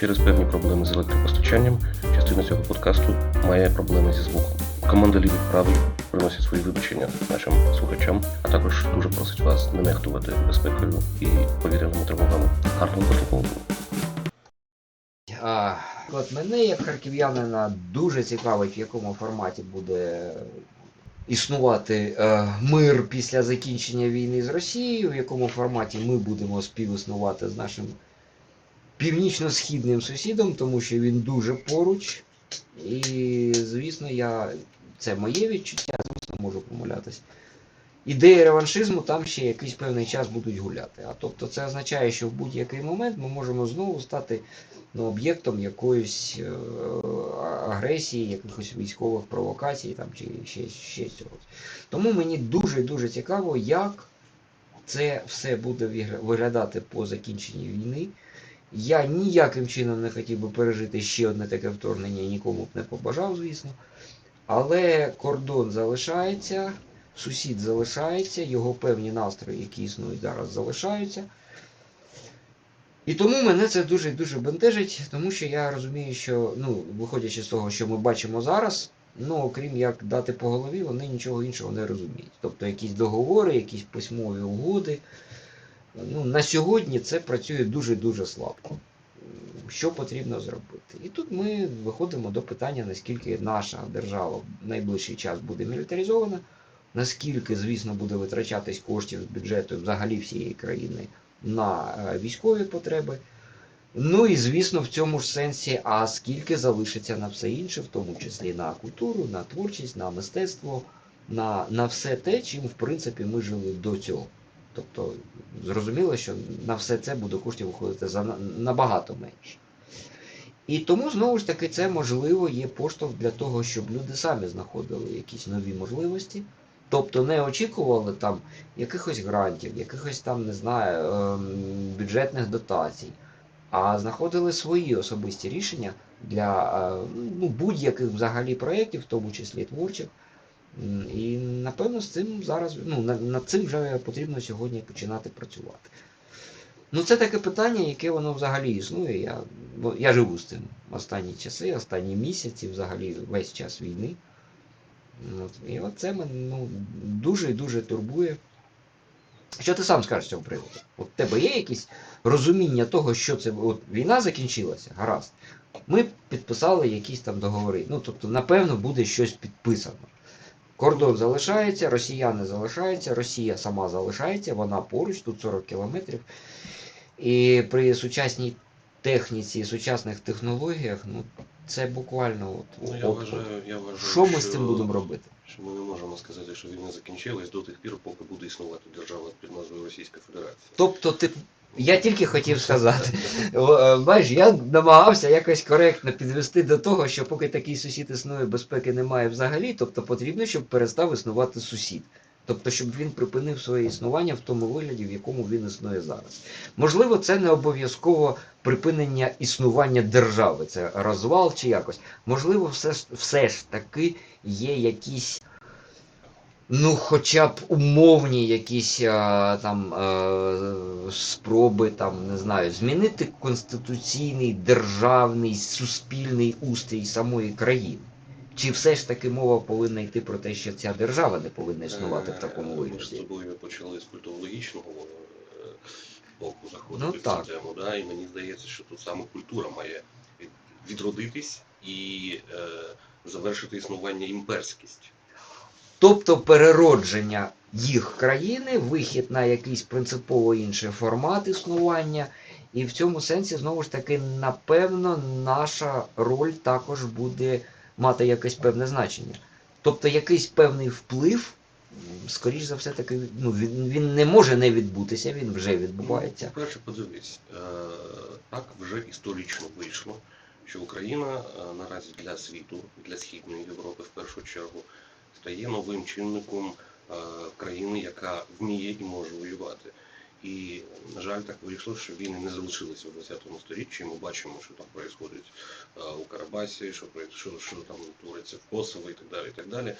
Через певні проблеми з електропостачанням частина цього подкасту має проблеми зі звуком. Команда лівих правий приносить свої вибачення нашим слухачам, а також дуже просить вас не нехтувати безпекою і повіреними тривогами. Гарного прослуховування. От мене, як харків'янина, дуже цікавить, в якому форматі буде існувати е, мир після закінчення війни з Росією, в якому форматі ми будемо співіснувати з нашим північно-східним сусідом, тому що він дуже поруч. І, звісно, я це моє відчуття, звісно, можу помилятись. Ідеї реваншизму там ще якийсь певний час будуть гуляти. А тобто це означає, що в будь-який момент ми можемо знову стати ну, об'єктом якоїсь е, агресії, якихось військових провокацій там, чи ще, ще чогось. Тому мені дуже дуже цікаво, як це все буде виглядати по закінченні війни. Я ніяким чином не хотів би пережити ще одне таке вторгнення нікому б не побажав, звісно. Але кордон залишається, сусід залишається, його певні настрої, які існують зараз, залишаються. І тому мене це дуже і дуже бентежить, тому що я розумію, що, ну, виходячи з того, що ми бачимо зараз, ну, окрім як дати по голові, вони нічого іншого не розуміють. Тобто якісь договори, якісь письмові угоди. Ну, на сьогодні це працює дуже-дуже слабко. Що потрібно зробити? І тут ми виходимо до питання, наскільки наша держава в найближчий час буде мілітаризована, наскільки, звісно, буде витрачатись коштів з бюджету взагалі всієї країни на е, військові потреби. Ну і звісно, в цьому ж сенсі, а скільки залишиться на все інше, в тому числі на культуру, на творчість, на мистецтво, на, на все те, чим в принципі ми жили до цього. Тобто, зрозуміло, що на все це буде коштів виходити за набагато менше. І тому, знову ж таки, це можливо є поштовх для того, щоб люди самі знаходили якісь нові можливості. Тобто не очікували там якихось грантів, якихось там, не знаю, ем, бюджетних дотацій, а знаходили свої особисті рішення для е, ну, будь-яких взагалі проєктів, в тому числі творчих. І напевно з цим зараз, ну, над цим вже потрібно сьогодні починати працювати. Ну, це таке питання, яке воно взагалі існує. Я, бо я живу з цим останні часи, останні місяці, взагалі весь час війни. От, і от це мене ну, дуже і дуже турбує. Що ти сам скажеш цього приводу? От тебе є якесь розуміння того, що це. От війна закінчилася, гаразд. Ми підписали якісь там договори. Ну, тобто, напевно, буде щось підписано. Кордон залишається, росіяни залишаються, Росія сама залишається, вона поруч, тут 40 кілометрів. І при сучасній техніці, сучасних технологіях, ну, це буквально от, Ну, я от- вважаю, я вважаю, що ми з цим будемо робити? Що ми не можемо сказати, що війна закінчилась до тих пір, поки буде існувати держава під назвою Російська Федерація. Тобто, ти, я тільки хотів сказати. О, е, Бачиш, я намагався якось коректно підвести до того, що поки такий сусід існує, безпеки немає взагалі, тобто потрібно, щоб перестав існувати сусід. Тобто, щоб він припинив своє існування в тому вигляді, в якому він існує зараз. Можливо, це не обов'язково припинення існування держави, це розвал чи якось. Можливо, все ж, все ж таки є якісь Ну, хоча б умовні якісь а, там е, спроби, там, не знаю, змінити конституційний, державний, суспільний устрій самої країни. Чи все ж таки мова повинна йти про те, що ця держава не повинна існувати в такому Е, Ми з вигляді? тобою почали з культурологічного е, боку заходити Ну, в цю тему, да? і мені здається, що тут саме культура має відродитись і е, завершити існування імперськість. Тобто переродження їх країни, вихід на якийсь принципово інший формат існування. І в цьому сенсі, знову ж таки, напевно, наша роль також буде мати якесь певне значення. Тобто якийсь певний вплив, скоріш за все, таки, ну, він, він не може не відбутися, він вже відбувається. Ну, Перше, подивись, е, так вже історично вийшло, що Україна е, наразі для світу, для Східної Європи в першу чергу, стає новим чинником е, країни, яка вміє і може воювати. І, на жаль, так вийшло, що війни не залишилися в 20 сторіччі. Ми бачимо, що там відбувається е, у Карабасі, що, що, що там твориться в Косово і так далі. І, так далі.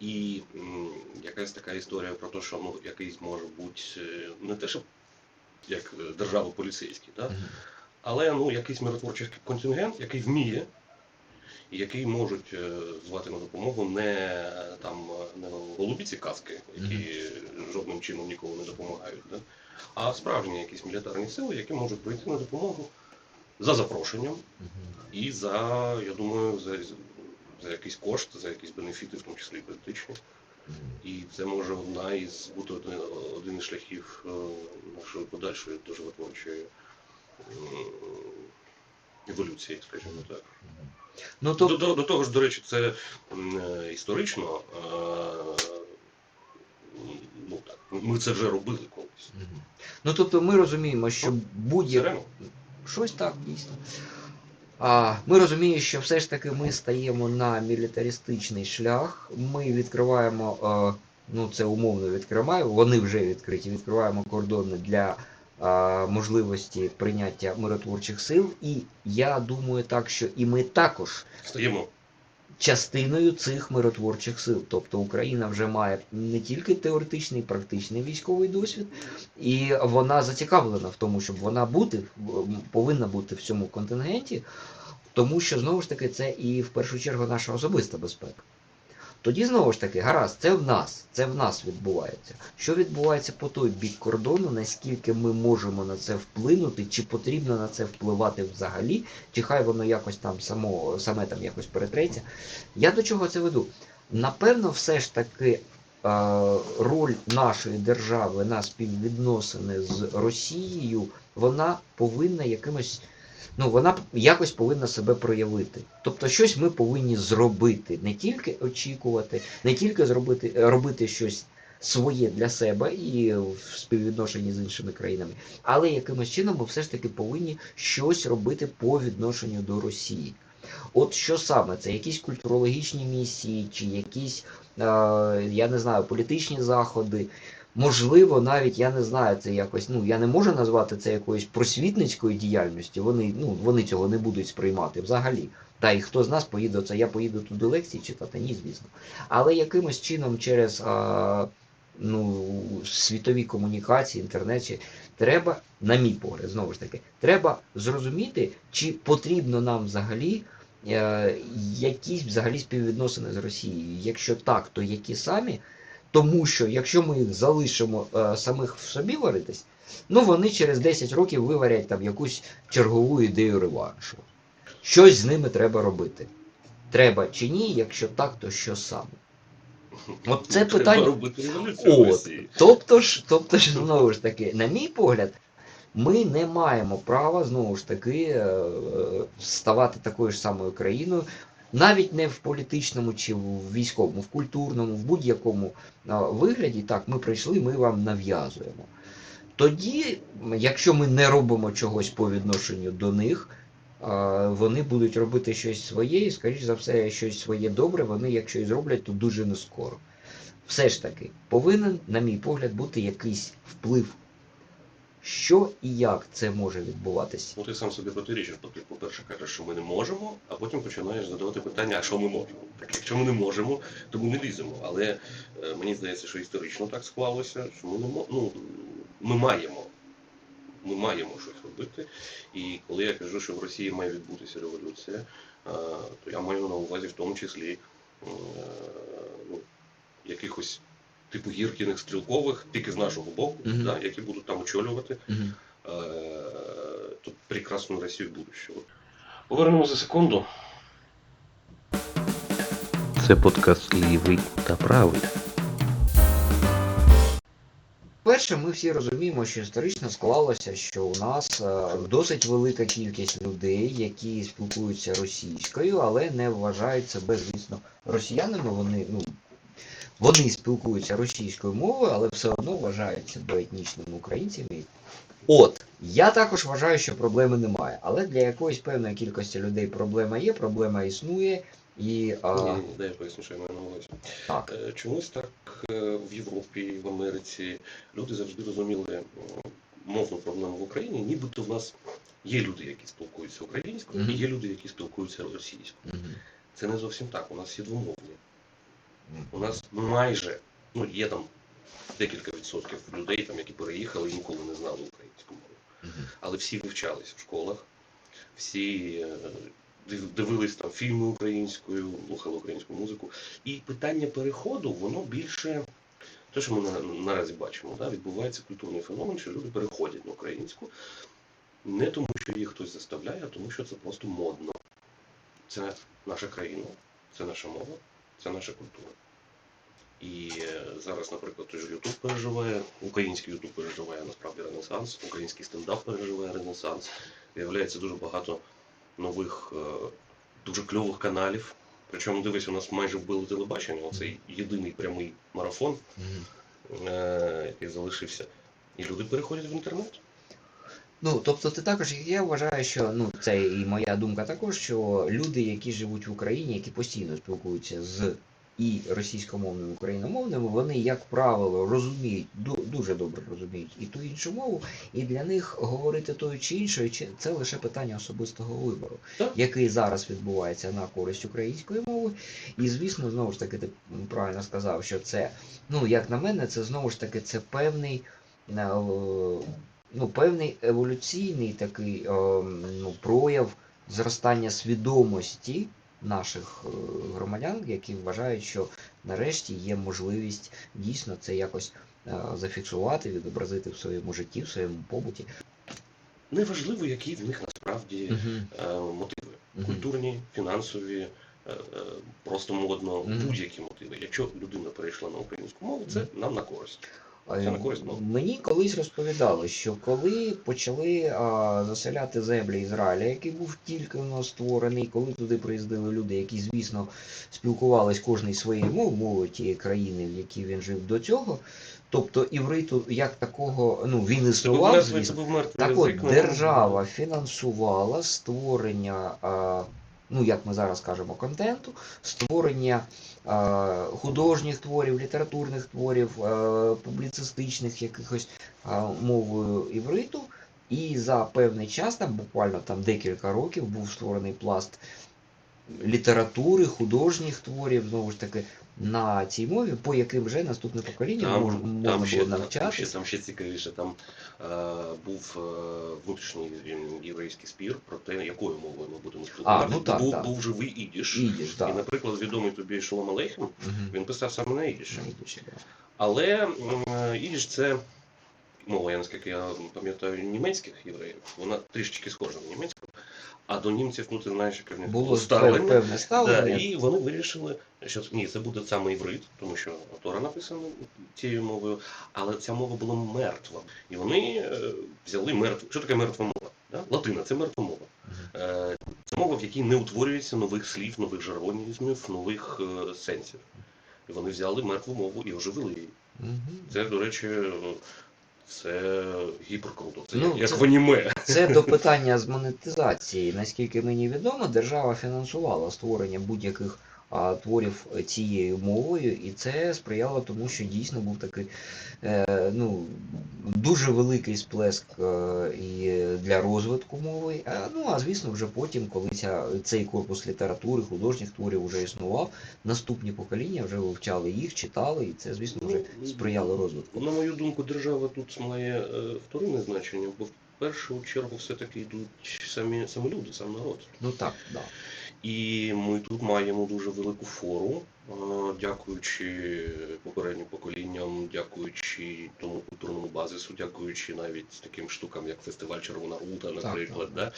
і м, якась така історія про те, що ну, якийсь може бути е, не те, що як е, держава поліцейський, да? Але ну, якийсь миротворчий контингент, який вміє, який можуть звати на допомогу не там не голубіці казки, які жодним чином ніколи не допомагають, да? А справжні якісь мілітарні сили, які можуть прийти на допомогу за запрошенням і за, я думаю, за, за якийсь кошт, за якісь бенефіти, в тому числі і політичні. І це може одна із бути один, один із шляхів е, нашої подальшої доживотворчої м, еволюції, скажімо так. Ну, До, то, до, до того ж, до речі, це е, історично. е, Ну так, ми це вже робили колись. Ну, тобто ми розуміємо, що будь-яке. Щось так, дійсно. А, ми розуміємо, що все ж таки ми стаємо на мілітаристичний шлях. Ми відкриваємо, е, ну це умовно відкриваємо, вони вже відкриті, відкриваємо кордони для е, можливості прийняття миротворчих сил. І я думаю так, що і ми також Стаємо. Частиною цих миротворчих сил. Тобто Україна вже має не тільки теоретичний, практичний військовий досвід, і вона зацікавлена в тому, щоб вона бути повинна бути в цьому контингенті, тому що знову ж таки це і в першу чергу наша особиста безпека. Тоді знову ж таки, гаразд, це в нас, це в нас відбувається. Що відбувається по той бік кордону, наскільки ми можемо на це вплинути, чи потрібно на це впливати взагалі, чи хай воно якось там само, саме там якось перетреться. Я до чого це веду? Напевно, все ж таки е, роль нашої держави на співвідносини з Росією, вона повинна якимось. Ну, вона якось повинна себе проявити. Тобто щось ми повинні зробити, не тільки очікувати, не тільки зробити, робити щось своє для себе і в співвідношенні з іншими країнами, але якимось чином ми все ж таки повинні щось робити по відношенню до Росії. От що саме це? Якісь культурологічні місії, чи якісь, е, я не знаю, політичні заходи. Можливо, навіть я не знаю, це якось, ну я не можу назвати це якоюсь просвітницькою діяльністю. Вони, ну, вони цього не будуть сприймати взагалі. Та і хто з нас поїде це? Я поїду туди лекції читати, ні, звісно. Але якимось чином через а, ну, світові комунікації, інтернет, чи треба, на мій погляд, знову ж таки, треба зрозуміти, чи потрібно нам взагалі е, якісь взагалі співвідносини з Росією. Якщо так, то які самі? Тому що якщо ми їх залишимо е, самих в собі варитись, ну вони через 10 років виварять там якусь чергову ідею реваншу. Щось з ними треба робити. Треба чи ні, якщо так, то що саме? От це Треба питання. От. Тобто ж, тобто ж, знову ж таки, на мій погляд, ми не маємо права знову ж таки е, е, ставати такою ж самою країною, навіть не в політичному чи в військовому, в культурному, в будь-якому вигляді. Так, ми прийшли, ми вам нав'язуємо. Тоді, якщо ми не робимо чогось по відношенню до них, вони будуть робити щось своє, і, скоріш за все, щось своє добре, вони, якщо і зроблять, то дуже не скоро все ж таки повинен, на мій погляд, бути якийсь вплив. Що і як це може відбуватися? Ну, ти сам собі протирічиш, бо ти, по-перше, кажеш, що ми не можемо, а потім починаєш задавати питання, а що ми можемо? Так якщо ми не можемо, то ми не ліземо. Але е, мені здається, що історично так склалося, що ми не ну, ми маємо. Ми маємо щось робити. І коли я кажу, що в Росії має відбутися революція, е, то я маю на увазі в тому числі е, ну, якихось типу гіркіних стрілкових, тільки з нашого боку, Мгм. да, які будуть там очолювати Мгм. э, тут прекрасную Россию будущего. Повернемо за секунду. Це подкаст лівий та правий. Перше, ми всі розуміємо, що історично склалося, що у нас е, досить велика кількість людей, які спілкуються російською, але не вважають себе, звісно, росіянами. Вони, ну, вони спілкуються російською мовою, але все одно вважають себе етнічними українцями. От, я також вважаю, що проблеми немає. Але для якоїсь певної кількості людей проблема є, проблема існує. І а, Ні, я поясню, що я маю на увазі. так. Е, Чомусь так е, в Європі, в Америці люди завжди розуміли мовну проблему в Україні, нібито в нас є люди, які спілкуються українською, Мгм. і є люди, які спілкуються російською. Мгм. Це не зовсім так. У нас всі двомовні. У нас майже, ну є там декілька відсотків людей, там, які переїхали і ніколи не знали українську мову. Але всі вивчались в школах, всі е, дивились там фільми українською, слухали українську музику. І питання переходу, воно більше. Те, що ми на, наразі бачимо, да, відбувається культурний феномен, що люди переходять на українську не тому, що їх хтось заставляє, а тому, що це просто модно. Це наша країна, це наша мова, це наша культура. І е, зараз, наприклад, той же Ютуб переживає, український Ютуб переживає насправді ренесанс, український стендап переживає ренесанс. Виявляється дуже багато нових, е, дуже кльових каналів. Причому дивись, у нас майже вбили телебачення, оцей єдиний прямий марафон, е, який залишився. І люди переходять в інтернет. Ну, тобто ти також, я вважаю, що ну це і моя думка також, що люди, які живуть в Україні, які постійно спілкуються з і російськомовними і україномовними, вони, як правило, розуміють, дуже добре розуміють і ту іншу мову, і для них говорити тою чи іншою, це лише питання особистого вибору, який зараз відбувається на користь української мови. І звісно, знову ж таки, ти правильно сказав, що це, ну як на мене, це знову ж таки це певний. Ну, певний еволюційний такий е, ну, прояв зростання свідомості наших е, громадян, які вважають, що нарешті є можливість дійсно це якось е, зафіксувати, відобразити в своєму житті, в своєму побуті. Неважливо, які в них насправді е, мотиви. Культурні, фінансові, просто модно, будь-які мотиви. Якщо людина перейшла на українську мову, це нам на користь. Мені колись розповідали, що коли почали а, заселяти землі Ізраїля, який був тільки нас створений, коли туди приїздили люди, які, звісно, спілкувались кожний своєю мовою, мовою тієї країни, в якій він жив до цього. Тобто івриту як такого, ну він існував, звісно. був мертвий Так от, ну, держава фінансувала створення, а, ну як ми зараз кажемо, контенту, створення художніх творів, літературних творів, публіцистичних якихось мовою івриту. І за певний час, там буквально там декілька років, був створений пласт літератури, художніх творів, знову ж таки, на цій мові, по яким вже наступне покоління Там, мож, там, можна ще, було там, навчатися. там ще цікавіше, там е, був е, внутрішній єврейський спір про те, якою мовою ми будемо спілкуватися. ну так, був, так. був живий ідіш. Ідіш, І, наприклад, відомий тобі Шолом Алейхем, Мгм. він писав саме на ідіші. Найбільше, да. Але м, ідіш це мова, я наскільки я пам'ятаю, німецьких євреїв. Вона трішечки схожа на німецьку. А до німців, ну ти знаєш, яке в них Було ставлення. певне Да, і вони вирішили, що ні, це буде саме іврит, тому що Тора написана цією мовою, але ця мова була мертва. І вони е, взяли мертву. Що таке мертва мова? Да? Латина це мертва мова. Е, це мова, в якій не утворюється нових слів, нових жаргонізмів, нових е, сенсів. І вони взяли мертву мову і оживили її. Це, до речі, це гіперкруто. Ну, як, це- в аніме. Це до питання з монетизації. Наскільки мені відомо, держава фінансувала створення будь-яких творів цією мовою, і це сприяло тому, що дійсно був такий е, ну, дуже великий сплеск е, і для розвитку мови. Ну а звісно, вже потім, коли ця, цей корпус літератури, художніх творів вже існував, наступні покоління вже вивчали їх, читали, і це, звісно, вже Ну, сприяло розвитку. На мою думку, держава тут має е, вторинне значення, бо в першу чергу все-таки йдуть самі, самі люди, сам народ. Ну так, да. І ми тут маємо дуже велику фору, е, дякуючи попереднім поколінням, дякуючи тому культурному базису, дякуючи навіть таким штукам, як фестиваль Червона Рута, наприклад. Да?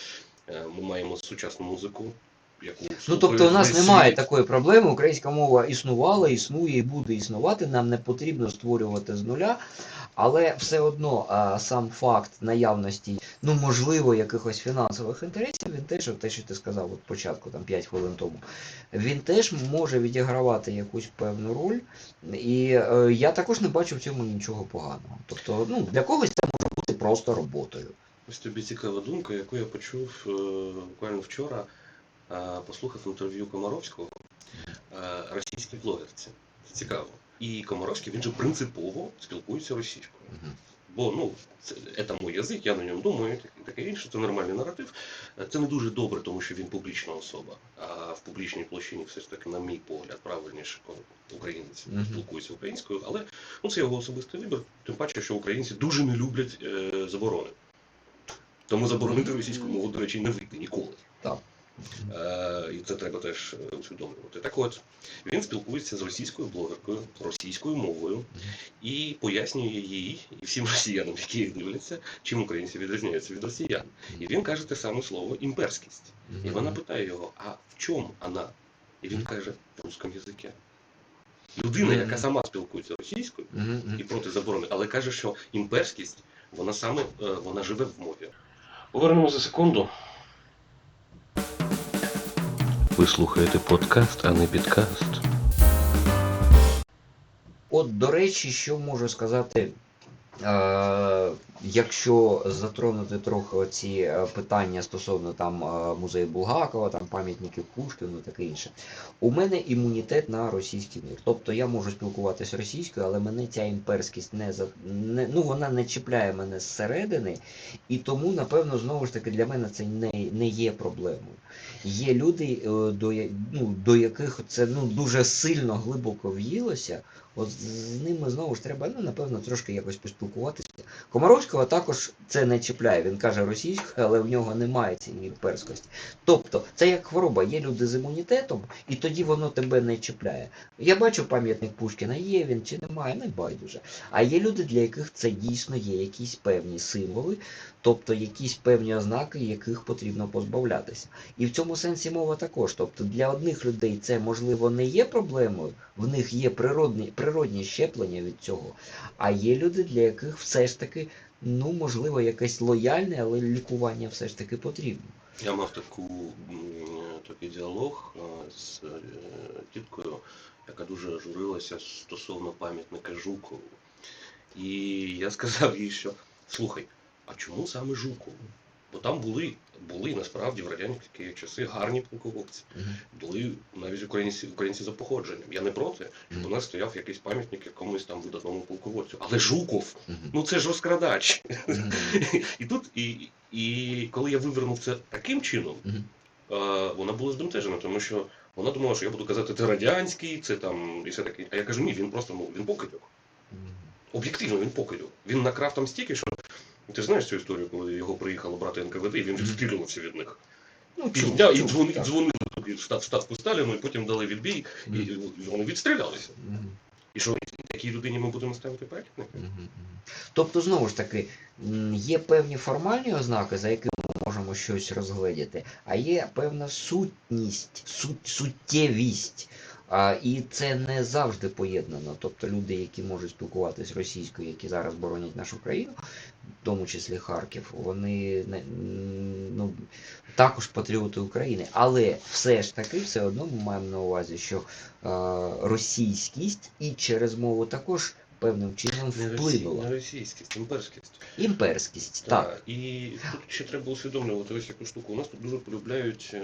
Е, Ми маємо сучасну музику, яку Ну тобто у нас немає такої проблеми. Українська мова існувала, існує і буде існувати. Нам не потрібно створювати з нуля. Але все одно а, сам факт наявності, ну можливо, якихось фінансових інтересів, він теж, те, що ти сказав от початку, там 5 хвилин тому, він теж може відігравати якусь певну роль. І е, я також не бачу в цьому нічого поганого. Тобто, ну для когось це може бути просто роботою. Ось тобі цікава думка, яку я почув е, буквально вчора, послухав інтерв'ю Комаровського, е, російській блогерці. Це цікаво. І Комаровський він же принципово спілкується російською. Бо ну, це, це мій язик, я на ньому думаю, і таке інше, це нормальний наратив. Е, Це не дуже добре, тому що він публічна особа. А в публічній площині все ж таки, на мій погляд, правильніше, коли українець Мгм. спілкується українською, але ну, це його особистий вибір, тим паче, що українці дуже не люблять е, заборони. Тому заборонити російську мову, до речі, не вийде ніколи. Так. Е, і це треба теж усвідомлювати. Так от, він спілкується з російською блогеркою, російською мовою і пояснює їй і всім росіянам, які їх дивляться, чим українці відрізняються від росіян. І він каже те саме слово імперськість. І вона питає його, а в чому вона? І він каже, в русском язикі. Людина, яка сама спілкується російською і проти заборони, але каже, що імперськість, вона саме е, вона живе в мові. Повернемо за секунду. Ви слухаєте подкаст, а не підкаст. От, до речі, що можу сказати, е, якщо затронути трохи оці е, питання стосовно там е, музею Булгакова, там пам'ятників Пушкіну, таке інше. У мене імунітет на російський мір. Тобто я можу спілкуватися російською, але мене ця імперськість не за не, ну вона не чіпляє мене зсередини, і тому, напевно, знову ж таки для мене це не, не є проблемою. Є люди, е, до, ну, до яких це ну, дуже сильно глибоко в'їлося. От з ними знову ж треба, ну, напевно, трошки якось поспілкуватися. Комаровського також це не чіпляє. Він каже російською, але в нього немає цієї імперськості. Тобто, це як хвороба, є люди з імунітетом, і тоді воно тебе не чіпляє. Я бачу пам'ятник Пушкіна, є він чи немає, не байдуже. А є люди, для яких це дійсно є якісь певні символи, тобто якісь певні ознаки, яких потрібно позбавлятися. І в цьому сенсі мова також. Тобто для одних людей це можливо не є проблемою, в них є природні, природні щеплення від цього. А є люди, для яких все ж таки, ну можливо, якесь лояльне, але лікування все ж таки потрібно. Я мав таку, такий діалог з е, тіткою, яка дуже журилася стосовно пам'ятника Жукову. І я сказав їй, що слухай, а чому саме Жукову? Бо там були, були насправді в радянські часи гарні полководці. Були навіть українці, українці за походженням. Я не проти, щоб у нас стояв якийсь пам'ятник якомусь там видатному полководцю. Але Жуков, ну це ж розкрадач. І тут, і, і коли я вивернув це таким чином, Мгм. е, вона була здентежена, тому що вона думала, що я буду казати, це радянський, це там і все таке. А я кажу, ні, він просто ну, він покидьок. Об'єктивно, він покидьок. Він накрав там стільки, що ти знаєш цю історію, коли його приїхало брати НКВД, і він відстрілювався від них. Ну, Півдня і чув, дзвонив, в штатку Сталіну, і потім дали відбій, і вони відстрілялися. І що такій людині ми будемо ставити пам'ятник? Мгм, мгм. Тобто, знову ж таки, є певні формальні ознаки, за якими ми можемо щось розгледіти, а є певна сутність, суть, суттєвість. А, і це не завжди поєднано. Тобто люди, які можуть спілкуватись російською, які зараз боронять нашу країну, в тому числі Харків, вони ну, також патріоти України. Але все ж таки, все одно ми маємо на увазі, що е, російськість і через мову також певним чином вплинула. Не російськість, імперськість. Імперськість, так. І тут ще треба усвідомлювати ось яку штуку. У нас тут дуже полюбляють е,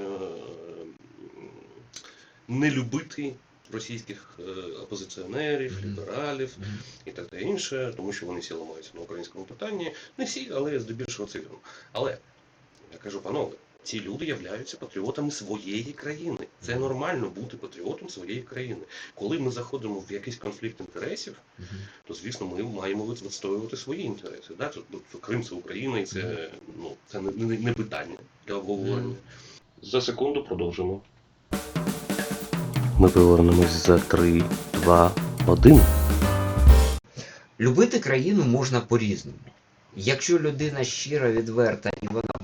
не любити російських е, опозиціонерів, лібералів і так та інше, тому що вони всі ламаються на українському питанні. Не всі, але здебільшого цивільно. Але я кажу, панове, ці люди являються патріотами своєї країни. Це нормально бути патріотом своєї країни. Коли ми заходимо в якийсь конфлікт інтересів, то звісно ми маємо від- відстоювати свої інтереси. Да? Крим це Україна, і це, ну, це не, не, не питання для обговорення. За секунду продовжимо. Ми повернемось за 3, 2, 1. Любити країну можна по-різному. Якщо людина щира, відверта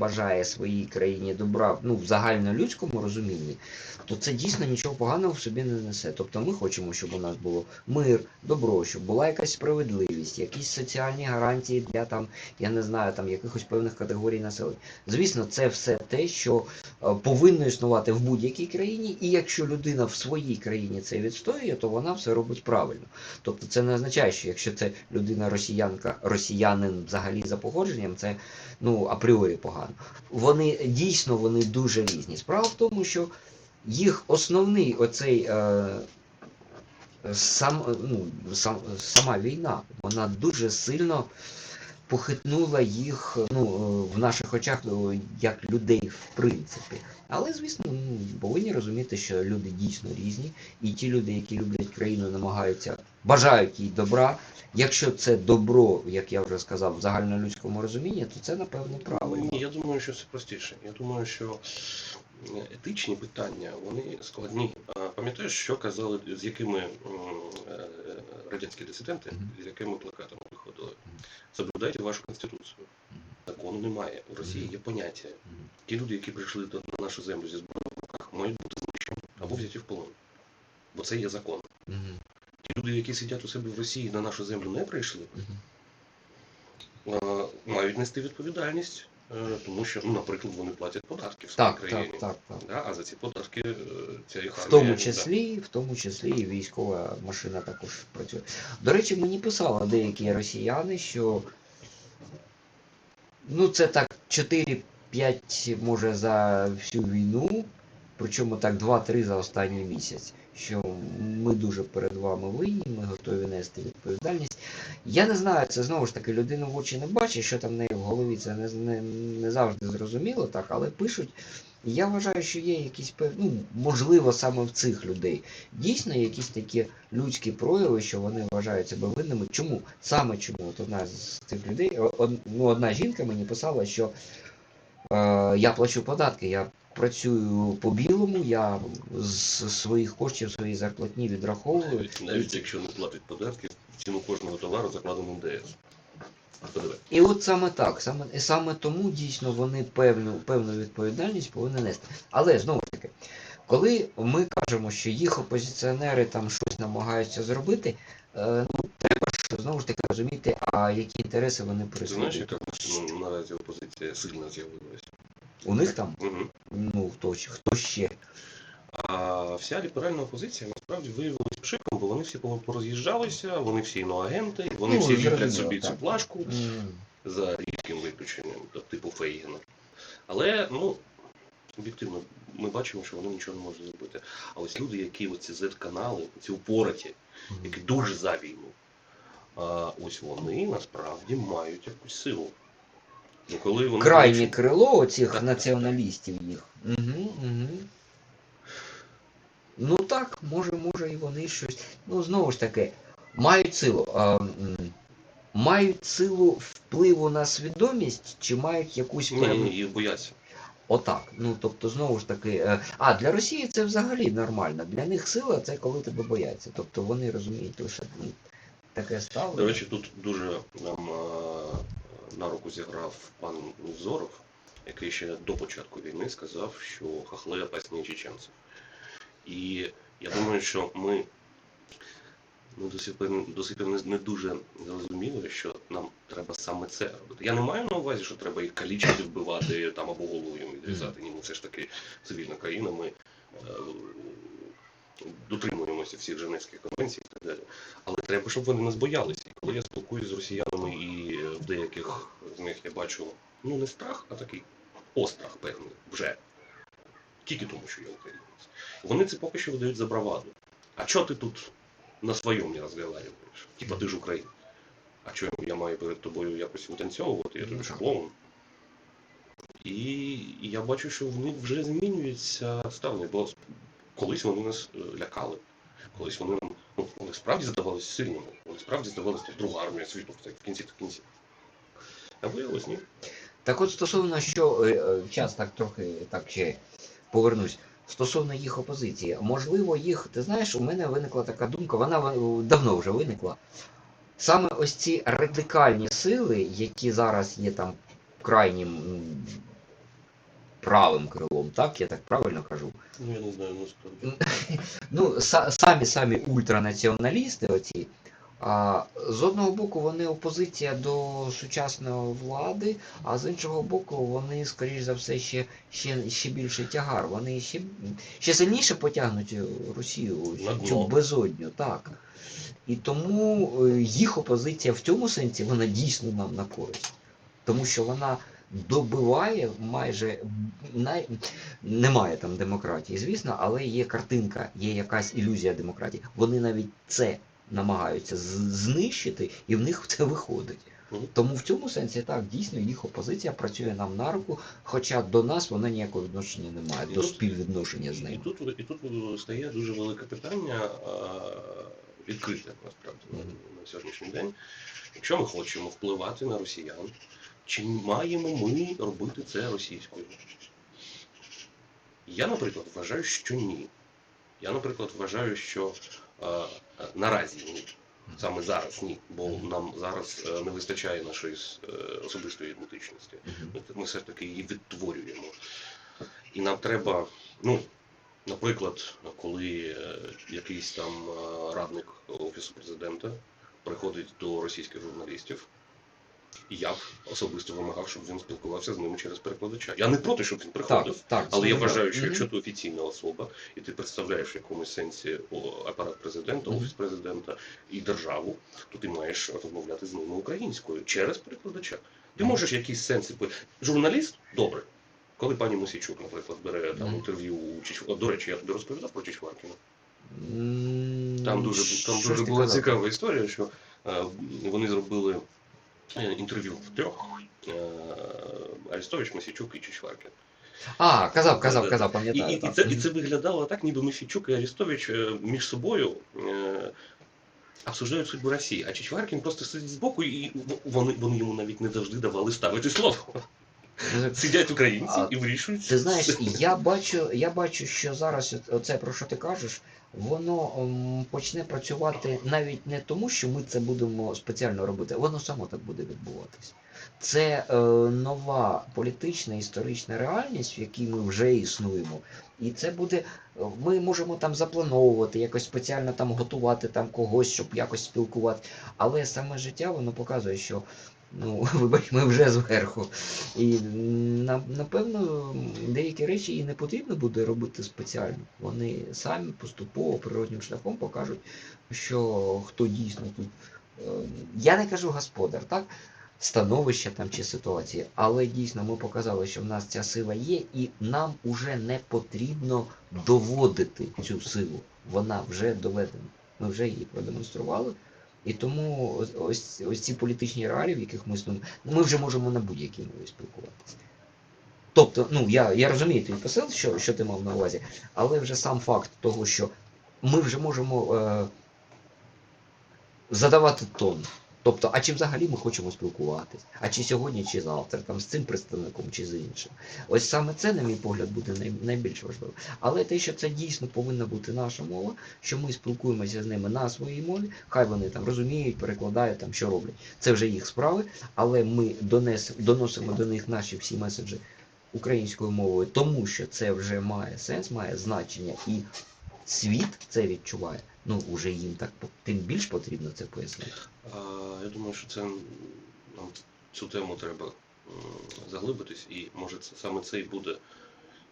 бажає своїй країні добра, ну в загальнолюдському розумінні, то це дійсно нічого поганого в собі не несе. Тобто ми хочемо, щоб у нас було мир, добро, щоб була якась справедливість, якісь соціальні гарантії для там, я не знаю, там якихось певних категорій населення. Звісно, це все те, що е, повинно існувати в будь-якій країні, і якщо людина в своїй країні це відстоює, то вона все робить правильно. Тобто це не означає, що якщо це людина росіянка, росіянин взагалі за походженням, це ну апріорі погано. Вони дійсно вони дуже різні. Справа в тому, що їх основний оцей е, сам, ну, сам, сама війна, вона дуже сильно похитнула їх ну, е, в наших очах ну, як людей в принципі. Але, звісно, ну, повинні розуміти, що люди дійсно різні, і ті люди, які люблять країну, намагаються бажають їй добра. Якщо це добро, як я вже сказав, в загальнолюдському розумінні, то це напевно правильно. Ні, я думаю, що це простіше. Я думаю, що е, етичні питання вони складні. Пам'ятаєш, що казали, з якими е, радянські дисиденти, з якими плакатами виходили? Соблюдайте вашу конституцію. Закону немає. У Росії є поняття. Ті люди, які прийшли до- на нашу землю зі зброєю в руках, мають бути знищені або взяті в полон. Бо це є закон. Ті люди, які сидять у себе в Росії на нашу землю не прийшли, мають нести відповідальність, тому що, ну, наприклад, вони платять податки в своїй Так, країні. так, так, так. Да, а за ці податки е, ця їх В армія, тому да. числі, в тому числі і військова машина також працює. До речі, мені писали деякі росіяни, що ну це так 4-5 може за всю війну, причому так 2-3 за останній місяць. Що ми дуже перед вами винні, ми готові нести відповідальність. Я не знаю, це знову ж таки людину в очі не бачить, що там в неї в голові це не, не, не завжди зрозуміло, так, але пишуть. Я вважаю, що є якісь певні, ну, можливо, саме в цих людей дійсно якісь такі людські прояви, що вони вважають себе винними. Чому? Саме чому? От одна з цих людей, од- ну, одна жінка мені писала, що е, я плачу податки, я працюю по білому, я з своїх коштів своєї зарплатні відраховую. Навіть, навіть якщо не платить податки, в ціну кожного товару закладено НДС. І от саме так, саме, саме тому дійсно вони певну, певну відповідальність повинні нести. Але знову ж таки, коли ми кажемо, що їх опозиціонери там щось намагаються зробити, е, ну, треба ж знову ж таки розуміти, а які інтереси вони Ти знаєш, яка ну, наразі опозиція сильно з'явилася? У них там, Угу. ну хто, хто ще? А вся ліберальна опозиція насправді виявилась пшиком, бо вони всі пороз'їжджалися, вони всі іноагенти, вони Ну, всі ліплять собі цю плашку. М, за рідким виключенням, типу Фейгена. Але, ну, об'єктивно, ми бачимо, що вони нічого не можуть зробити. А ось люди, які оці Z-канали, ці упораті, які дуже за війну, ось вони насправді мають якусь силу. Ну, коли вони Крайнє бачать- крило оцих Так, націоналістів їх. Угу, угу. Ну так, може, може і вони щось. Ну, знову ж таки, мають силу. А, м, мають силу впливу на свідомість, чи мають якусь Ні, ні, певну. ні, їх бояться. Отак. Ну тобто, знову ж таки. е, А для Росії це взагалі нормально. Для них сила це коли тебе бояться. Тобто вони розуміють лише ну, таке ставлення. До речі, тут дуже нам а, на руку зіграв пан Зоров, який ще до початку війни сказав, що хахли опасні чеченців. І я думаю, що ми ну, до сих пір, до сих пір не, дуже зрозуміли, що нам треба саме це робити. Я не маю на увазі, що треба їх калічити, вбивати там або голову їм відрізати. Ні, ну це ж таки цивільна країна. Ми е, дотримуємося всіх Женевських конвенцій і так далі. Але треба, щоб вони нас боялися. І коли я спілкуюся з росіянами і е, в деяких з них я бачу ну не страх, а такий острах певний вже. Тільки тому, що я українець. Вони це поки що видають за браваду. А чого ти тут на своєму не розмовляєш? Типа ти ж українець. А чого я маю перед тобою якось витанцьовувати, я тобі Ну, ж клоун. І, і я бачу, що в них вже змінюється ставлення, бо колись вони нас е, лякали. Колись вони нам, ну, вони справді здавалися сильними, вони справді здавалися друга армія світу в кінці та кінці. А виявилось, ні. Так от стосовно що, е, е, час так трохи так ще повернусь. Стосовно їх опозиції, можливо, їх, ти знаєш, у мене виникла така думка, вона давно вже виникла. Саме ось ці радикальні сили, які зараз є там крайнім правим крилом, так, я так правильно кажу. Ну я не знаю, ну справді. Ну, самі самі ультранаціоналісти, оці, а, з одного боку, вони опозиція до сучасної влади, а з іншого боку, вони, скоріш за все, ще, ще, ще більше тягар. Вони ще, ще сильніше потягнуть Росію цю безодню. Так. І тому е, їх опозиція в цьому сенсі вона дійсно нам на користь. Тому що вона добиває майже най... немає там демократії, звісно, але є картинка, є якась ілюзія демократії. Вони навіть це намагаються знищити, і в них це виходить. Тому в цьому сенсі так, дійсно їх опозиція працює нам на руку, хоча до нас вона ніякого відношення не має, І до тут- співвідношення з І тут, і тут стає дуже велике питання, відкрите насправді на, Мгм. на сьогоднішній день. Якщо ми хочемо впливати на росіян, чи маємо ми робити це російською? Я, наприклад, вважаю, що ні. Я, наприклад, вважаю, що е, е, наразі ні. Саме зараз ні, бо нам зараз е, не вистачає нашої е, особистої ідентичності. Ми, ми все ж таки її відтворюємо. І нам треба, ну, наприклад, коли е, якийсь там е, радник Офісу президента приходить до російських журналістів, я б особисто вимагав, щоб він спілкувався з ними через перекладача. Я не проти, щоб він приходив. так. Але я вважаю, що якщо ти офіційна особа, і ти представляєш в якомусь сенсі апарат президента, Мгм. офіс президента і державу, то ти маєш розмовляти з ними українською через перекладача. Ти можеш якісь сенси журналіст добре. Коли пані Мосійчук, наприклад, бере там інтерв'ю у Чич... До речі, я тобі розповідав про Чичваркіна. Там дуже там дуже була цікава історія, що е, вони зробили інтерв'ю в трьох. Е, Арестович, Мосійчук і Чичваркін. А, казав, казав, казав, пам'ятаю. і, і, це, і це виглядало так, ніби Міфійчук і Арестович е, між собою е, обсуждають судьбу Росії, а Чичваркін просто сидить збоку, і вони, вони йому навіть не завжди давали ставити слово. Сидять українці А, і вирішують. Ти знаєш, я бачу, я бачу, що зараз оце про що ти кажеш, воно ем, почне працювати навіть не тому, що ми це будемо спеціально робити, воно само так буде відбуватись. Це е, нова політична історична реальність, в якій ми вже існуємо. І це буде, е, ми можемо там заплановувати, якось спеціально там готувати там когось, щоб якось спілкувати. Але саме життя воно показує, що ну, вибач, ми вже зверху. І напевно деякі речі і не потрібно буде робити спеціально. Вони самі поступово природнім шляхом покажуть, що хто дійсно тут. е, Я не кажу господар, так? Становище там чи ситуації, але дійсно ми показали, що в нас ця сила є, і нам уже не потрібно доводити цю силу. Вона вже доведена. Ми вже її продемонстрували. І тому ось, ось, ці політичні реалії, в яких ми існуємо, ну, ми вже можемо на будь-якій мові спілкуватися. Тобто, ну я, я розумію твій посил, що, що ти мав на увазі, але вже сам факт того, що ми вже можемо е, задавати тон. Тобто, а чи взагалі ми хочемо спілкуватись? А чи сьогодні, чи завтра, там з цим представником, чи з іншим? Ось саме це, на мій погляд, буде найбільш важливо. Але те, що це дійсно повинна бути наша мова, що ми спілкуємося з ними на своїй мові, хай вони там розуміють, перекладають, там що роблять. Це вже їх справи, але ми донес, доносимо до них наші всі меседжі українською мовою, тому що це вже має сенс, має значення, і світ це відчуває. Ну, уже їм так тим більш потрібно це пояснити. Я думаю, що це нам цю тему треба заглибитись, і може це саме це і буде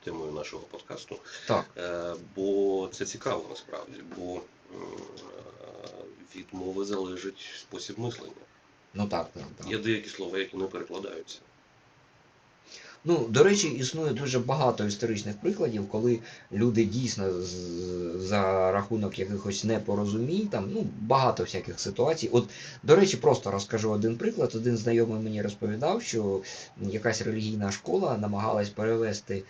темою нашого подкасту. Так. Е, бо це цікаво насправді, бо е, від мови залежить спосіб мислення. Ну так, так, так. Є деякі слова, які не перекладаються. Ну, до речі, існує дуже багато історичних прикладів, коли люди дійсно за рахунок якихось непорозумінь, там ну багато всяких ситуацій. От, до речі, просто розкажу один приклад. Один знайомий мені розповідав, що якась релігійна школа намагалась перевести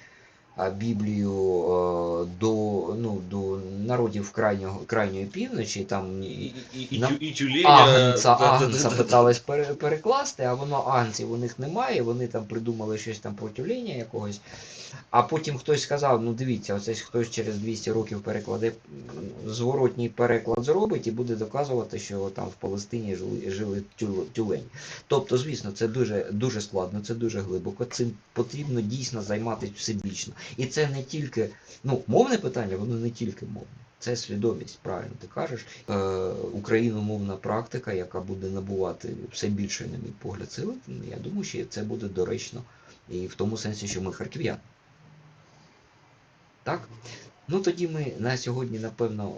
Біблію е, до, ну, до народів крайнього, крайньої півночі, там І, і, і, і, тюленя... Агнца, да-да-да-да. агнца питались перекласти, а воно агнців у них немає, вони там придумали щось там про тюленя якогось. А потім хтось сказав, ну дивіться, оце хтось через 200 років перекладе, зворотній переклад зробить і буде доказувати, що там в Палестині жили, жили тю- тюлені. Тобто, звісно, це дуже, дуже складно, це дуже глибоко, цим потрібно дійсно займатися всебічно. І це не тільки, ну, мовне питання, воно не тільки мовне. Це свідомість, правильно ти кажеш. Е, україномовна практика, яка буде набувати все більше, на мій погляд, сили, я думаю, що це буде доречно. І в тому сенсі, що ми харків'яни. Так? Ну тоді ми на сьогодні, напевно,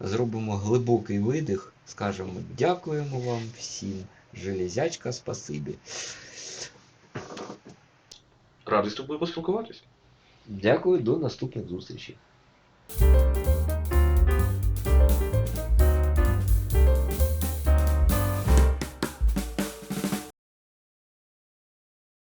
е, зробимо глибокий видих, скажемо дякуємо вам всім. Железячка, спасибі. Радий з тобою поспілкуватись. Дякую, до наступних зустрічей.